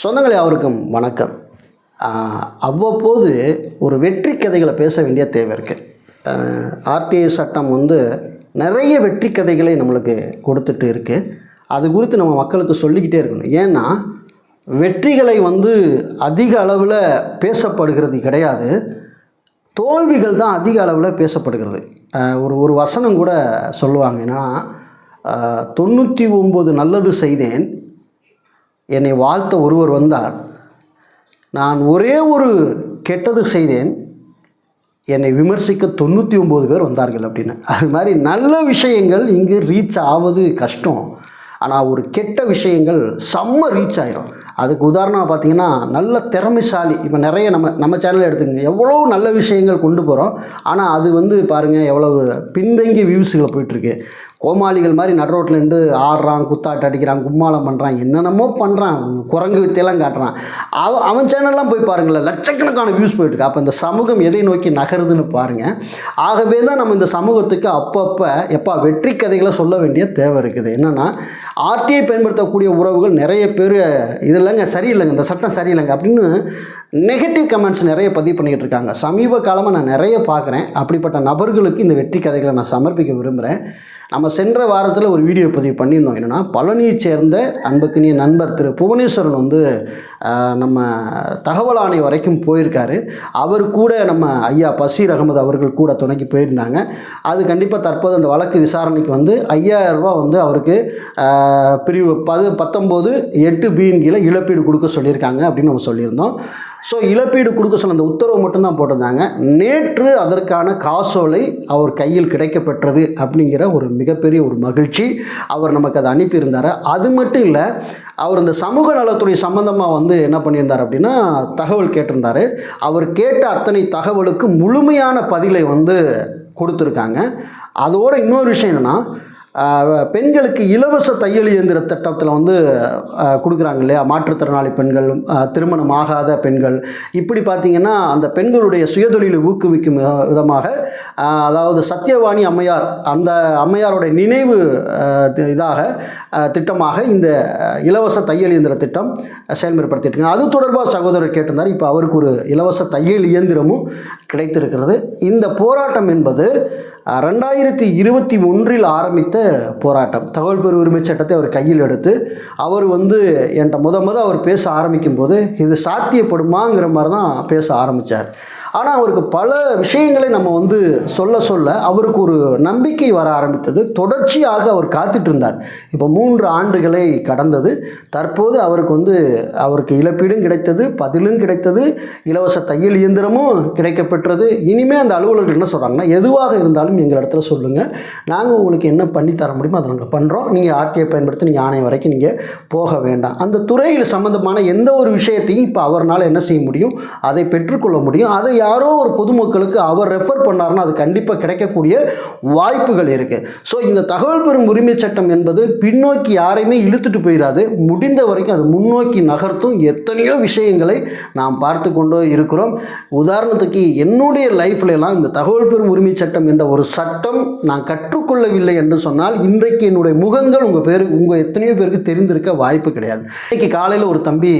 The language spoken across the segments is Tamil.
சொந்தங்களே அவருக்கும் வணக்கம். அவ்வப்போது ஒரு வெற்றி கதைகளை பேச வேண்டிய தேவை இருக்குது ஆர்டிஐ சட்டம் வந்து நிறைய வெற்றி கதைகளை நம்மளுக்கு கொடுத்துட்டு இருக்குது அது குறித்து நம்ம மக்களுக்கு சொல்லிக்கிட்டே இருக்கணும். ஏன்னா வெற்றிகளை வந்து அதிக அளவில் பேசப்படுகிறது கிடையாது. தோல்விகள் தான் அதிக அளவில் பேசப்படுகிறது. ஒரு ஒரு வசனம் கூட சொல்லுவாங்க. என்னன்னா தொண்ணூற்றி ஒம்பது நல்லது செய்தேன் என்னை வாழ்த்த ஒருவர் வந்தார். நான் ஒரே ஒரு கெட்டது செய்தேன். என்னை விமர்சிக்க தொண்ணூற்றி ஒம்பது பேர் வந்தார்கள் அப்படின்னு. அது மாதிரி நல்ல விஷயங்கள் இங்கு ரீச் ஆவது கஷ்டம். ஆனால் ஒரு கெட்ட விஷயங்கள் செம்ம ரீச் ஆயிரும். அதுக்கு உதாரணமாக பார்த்தீங்கன்னா நல்ல திறமைசாலி இப்போ நிறைய நம்ம நம்ம சேனலில் எடுத்துக்கங்க. எவ்வளோ நல்ல விஷயங்கள் கொண்டு போகிறோம் ஆனால் அது வந்து பாருங்கள் எவ்வளவு பின்தங்கிய வியூஸுகளை போயிட்டுருக்கு கோமாளிகள் மாதிரி நடு ரோட்டில் நின்று ஆடுறான் குத்தாட்டு அடிக்கிறான் கும்மாளம் பண்ணுறான் என்னென்னமோ பண்ணுறான் குரங்கு வித்தையெல்லாம் காட்டுறான். அவன் அவன் சேனல்லாம் போய் பாருங்களேன் லட்சக்கணக்கான வியூஸ் போயிட்டுருக்கு. அப்போ இந்த சமூகம் எதை நோக்கி நகருதுன்னு பாருங்கள் ஆகவே தான் நம்ம இந்த சமூகத்துக்கு அப்பப்போ எப்பா வெற்றி கதைகளை சொல்ல வேண்டிய தேவை இருக்குது. என்னென்னா ஆர்டிஐ பயன்படுத்தக்கூடிய உறவுகள் நிறைய பேர் இது இல்லைங்க சரியில்லைங்க இந்த சட்டம் சரியில்லைங்க அப்படின்னு நெகட்டிவ் கமெண்ட்ஸ் நிறைய பதிவு பண்ணிக்கிட்டு இருக்காங்க. சமீப காலமாக நான் நிறைய பார்க்குறேன். அப்படிப்பட்ட நபர்களுக்கு இந்த வெற்றி கதைகளை நான் சமர்ப்பிக்க விரும்புகிறேன் நம்ம சென்ற வாரத்தில் ஒரு வீடியோ பதிவு பண்ணியிருந்தோம். என்னென்னா பழனியை சேர்ந்த அன்புக்குனிய நண்பர் திரு புவனேஸ்வரன் வந்து நம்ம தகவல் ஆணை வரைக்கும் போயிருக்காரு. அவர் கூட நம்ம ஐயா பசீர் அகமது அவர்கள் கூட துணைக்கு போயிருந்தாங்க. அது கண்டிப்பாக தற்போது அந்த வழக்கு விசாரணைக்கு வந்து ஐயாயிரரூபா வந்து அவருக்கு பிரிவு பது பத்தொம்போது எட்டு பியின் கீழே இழப்பீடு கொடுக்க சொல்லியிருக்காங்க அப்படின்னு நம்ம சொல்லியிருந்தோம். ஸோ இழப்பீடு கொடுக்க சொன்ன அந்த உத்தரவு மட்டும்தான் போட்டிருந்தாங்க. நேற்று அதற்கான காசோலை அவர் கையில் கிடைக்கப்பெற்றது அப்படிங்கிற ஒரு மிகப்பெரிய ஒரு மகிழ்ச்சி. அவர் நமக்கு அதை அனுப்பியிருந்தார். அது மட்டும் இல்லை அவர் இந்த சமூக நலத்துறை சம்மந்தமாக வந்து என்ன பண்ணியிருந்தார் அப்படின்னா தகவல் கேட்டிருந்தார். அவர் கேட்ட அத்தனை தகவலுக்கு முழுமையான பதிலை வந்து கொடுத்துருக்காங்க. அதோட இன்னொரு விஷயம் என்னென்னா பெண்களுக்கு இலவச தையல் இயந்திர திட்டத்தில் வந்து கொடுக்குறாங்க இல்லையா? மாற்றுத்திறனாளி பெண்கள் திருமணம் ஆகாத பெண்கள். இப்படி பார்த்தீங்கன்னா அந்த பெண்களுடைய சுயதொழிலை ஊக்குவிக்கும் வித- விதமாக அதாவது சத்யவாணி அம்மையார் அந்த அம்மையாருடைய நினைவு இதாக திட்டமாக இந்த இலவச தையல் இயந்திர திட்டம் செயல்முறைப்படுத்திட்டு அது தொடர்பாக சகோதரர் கேட்டிருந்தார் இப்போ அவருக்கு ஒரு இலவச தையல் இயந்திரமும் கிடைத்திருக்கிறது. இந்த போராட்டம் என்பது ரெண்டாயிரத்தி இருபத்தி ஒன்றில் ஆரம்பித்த போராட்டம். தகவல் பெரு உரிமை சட்டத்தை அவர் கையில் எடுத்து அவர் வந்து என்கிட்ட முத முத அவர் பேச ஆரம்பிக்கும் போது இது சாத்தியப்படுமாங்கிற மாதிரி தான் பேச ஆரம்பித்தார் ஆனால் அவருக்கு பல விஷயங்களை நம்ம வந்து சொல்ல சொல்ல அவருக்கு ஒரு நம்பிக்கை வர ஆரம்பித்தது. தொடர்ச்சியாக அவர் காத்துட்டு இருந்தார். இப்போ மூன்று ஆண்டுகளை கடந்தது. தற்போது அவருக்கு வந்து அவருக்கு இழப்பீடும் கிடைத்தது பதிலும் கிடைத்தது இலவச தையல் இயந்திரமும் கிடைக்கப்பெற்றது. இனிமேல் அந்த அலுவலர்கள் என்ன சொல்கிறாங்கன்னா எதுவாக இருந்தாலும் எங்கள் இடத்துல சொல்லுங்கள் நாங்கள் உங்களுக்கு என்ன பண்ணி தர முடியுமோ அதை நாங்கள் பண்ணுறோம் நீங்கள் ஆர்டிஐ பயன்படுத்தி நீங்கள் ஆணையம் வரைக்கும் நீங்கள் போக வேண்டாம். அந்த துறையில் சம்மந்தமான எந்த ஒரு விஷயத்தையும் இப்போ அவரால் என்ன செய்ய முடியும்? அதை பெற்றுக்கொள்ள முடியும். அதை யாரோ ஒரு பொதுமக்களுக்கு அவர் ரெஃபர் பண்ணார்னா அது கண்டிப்பாக கிடைக்கக்கூடிய வாய்ப்புகள் இருக்குது ஸோ இந்த தகவல் பெறும் உரிமை சட்டம் என்பது பின்னோக்கி யாரையுமே இழுத்துட்டு போயிடாது முடிந்த வரைக்கும் அது முன்னோக்கி நகர்த்தும் எத்தனையோ விஷயங்களை நாம் பார்த்து கொண்டோ இருக்கிறோம். உதாரணத்துக்கு என்னுடைய லைஃப்ல எல்லாம் இந்த தகவல் பெறும் உரிமை சட்டம் என்ற ஒரு சட்டம் நான் கற்றுக்கொள்ளவில்லை என்று சொன்னால் இன்றைக்கு என்னுடைய முகங்கள் உங்கள் பேருக்கு உங்கள் எத்தனையோ பேருக்கு தெரிந்திருக்க வாய்ப்பு கிடையாது. இன்றைக்கி காலையில் ஒரு தம்பி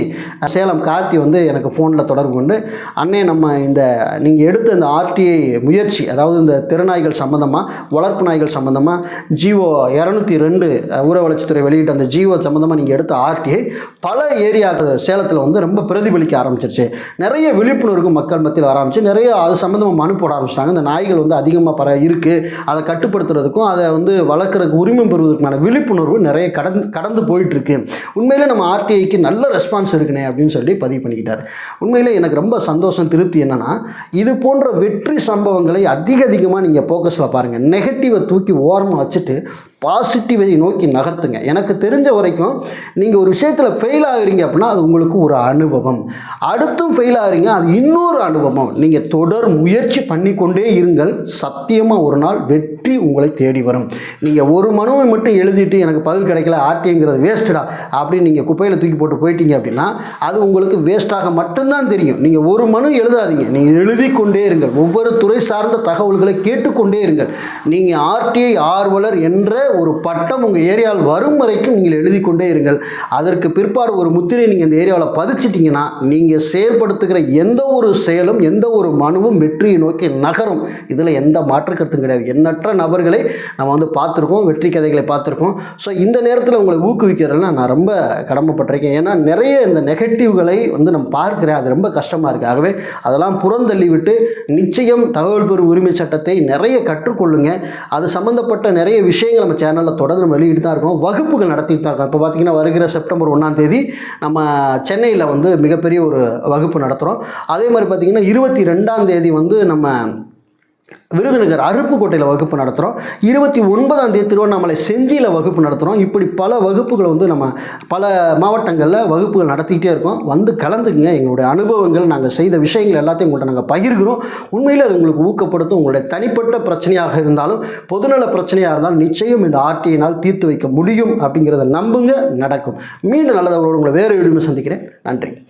சேலம் கார்த்தி வந்து எனக்கு ஃபோனில் தொடர்பு கொண்டு அண்ணே நம்ம இந்த நீங்கள் எடுத்த இந்த ஆர்டிஐ முயற்சி அதாவது இந்த திறனாய்கள் சம்மந்தமாக வளர்ப்பு நாய்கள் சம்மந்தமாக ஜிஓ இரநூத்தி ரெண்டு ஊர வளர்ச்சித்துறை வெளியிட்ட அந்த ஜிஓ சம்மந்தமாக நீங்கள் எடுத்த ஆர்டிஐ பல ஏரியா சேலத்தில் வந்து ரொம்ப பிரதிபலிக்க ஆரம்பிச்சிருச்சு. நிறைய விழிப்புணர்வு மக்கள் மத்தியில் வர ஆரம்பிச்சு நிறைய அது சம்மந்தமாக மனு போட ஆரம்பிச்சிட்டாங்க. இந்த நாய்கள் வந்து அதிகமாக பர இருக்குது அதை கட்டுப்படுத்துறதுக்கும் அதை வந்து வளர்க்குறதுக்கு உரிமை பெறுவதற்கான விழிப்புணர்வு நிறைய கடந்து கடந்து போயிட்டுருக்கு. உண்மையிலே நம்ம ஆர்டிஐக்கு நல்ல ரெஸ்பான்ஸ் இருக்குனே அப்படின்னு சொல்லி பதிவு பண்ணிக்கிட்டார். உண்மையிலே எனக்கு ரொம்ப சந்தோஷம் திருப்தி என்னென்னா இது போன்ற வெற்றி சம்பவங்களை அதிக அதிகமாக நீங்கள் ஃபோக்கஸில் பாருங்கள் நெகட்டிவை தூக்கி ஓரமாக வச்சுட்டு பாசிட்டிவை நோக்கி நகர்த்துங்க. எனக்கு தெரிஞ்ச வரைக்கும் நீங்கள் ஒரு விஷயத்தில் ஃபெயில் ஆகுறீங்க அப்படின்னா அது உங்களுக்கு ஒரு அனுபவம். அடுத்தும் ஃபெயில் ஆகுறீங்க அது இன்னொரு அனுபவம். நீங்கள் தொடர் முயற்சி பண்ணிக்கொண்டே இருங்கள். சத்தியமாக ஒரு நாள் வெற்றி உங்களை தேடி வரும். நீங்கள் ஒரு மனுவை மட்டும் எழுதிட்டு எனக்கு பதில் கிடைக்கல ஆர்டிங்கிறது வேஸ்ட்டடா அப்படின்னு நீங்கள் குப்பையில் தூக்கி போட்டு போயிட்டீங்க அப்படின்னா அது உங்களுக்கு வேஸ்ட்டாக மட்டும்தான் தெரியும். நீங்கள் ஒரு மனு எழுதாதீங்க. நீங்கள் எழுதி கொண்டே இருங்கள். ஒவ்வொரு துறை சார்ந்த தகவல்களை கேட்டுக்கொண்டே இருங்கள். நீங்கள் ஆர்டிஐ ஆர்வலர் என்ற ஒரு பட்டம் உங்கள் ஏரியாவில் வரும் வரைக்கும் நீங்கள் எழுதி கொண்டே இருங்கள். அதற்கு பிற்பாடு ஒரு முத்திரை நீங்கள் இந்த ஏரியாவில் பதிச்சிட்டிங்கன்னா நீங்கள் செயல்படுத்துகிற எந்த ஒரு செயலும் எந்த ஒரு மனுவும் வெற்றியை நோக்கி நகரும். இதில் எந்த மாற்று கருத்தும் கிடையாது. எண்ணற்ற நபர்களை நம்ம வந்து பார்த்துருக்கோம் வெற்றி கதைகளை பார்த்துருக்கோம் ஸோ இந்த நேரத்தில் உங்களை ஊக்குவிக்கிறதுனா நான் ரொம்ப கடமைப்பட்டிருக்கேன். ஏன்னா நிறைய இந்த நெகட்டிவ்களை வந்து நம்ம பார்க்குறேன். அது ரொம்ப கஷ்டமாக இருக்குது ஆகவே அதெல்லாம் புறந்தள்ளி விட்டு நிச்சயம் தகவல் பெறும் உரிமை சட்டத்தை நிறைய கற்றுக்கொள்ளுங்க. அது சம்மந்தப்பட்ட நிறைய விஷயங்கள் நம்ம சேனலில் தொடர்ந்து நம்ம வெளியிட்டு தான் இருக்கோம். வகுப்புகள் நடத்திட்டு தான் இருக்கோம். இப்போ பார்த்தீங்கன்னா வருகிற செப்டம்பர் ஒன்றாம் தேதி நம்ம சென்னையில் வந்து மிகப்பெரிய ஒரு வகுப்பு நடத்துகிறோம் அதே மாதிரி பார்த்திங்கன்னா இருபத்தி ரெண்டாம் தேதி வந்து நம்ம விருதுநகர் அருப்புக்கோட்டையில் வகுப்பு நடத்துகிறோம் இருபத்தி ஒன்பதாம் தேதி திருவண்ணாமலை செஞ்சியில் வகுப்பு நடத்துகிறோம் இப்படி பல வகுப்புகளை வந்து நம்ம பல மாவட்டங்களில் வகுப்புகள் நடத்திக்கிட்டே இருக்கோம். வந்து கலந்துக்குங்க. எங்களுடைய அனுபவங்கள் நாங்கள் செய்த விஷயங்கள் எல்லாத்தையும் உங்கள்கிட்ட நாங்கள் பகிர்கிறோம். உண்மையில் அது உங்களுக்கு ஊக்கப்படுத்தும். உங்களுடைய தனிப்பட்ட பிரச்சனையாக இருந்தாலும் பொதுநல பிரச்சனையாக இருந்தாலும் நிச்சயம் இந்த ஆர்டியினால் தீர்த்து வைக்க முடியும் அப்படிங்கிறத நம்புங்க நடக்கும். மீண்டும் நல்லதவர்களோடு உங்களை வேறு வீடியோ சந்திக்கிறேன். நன்றி.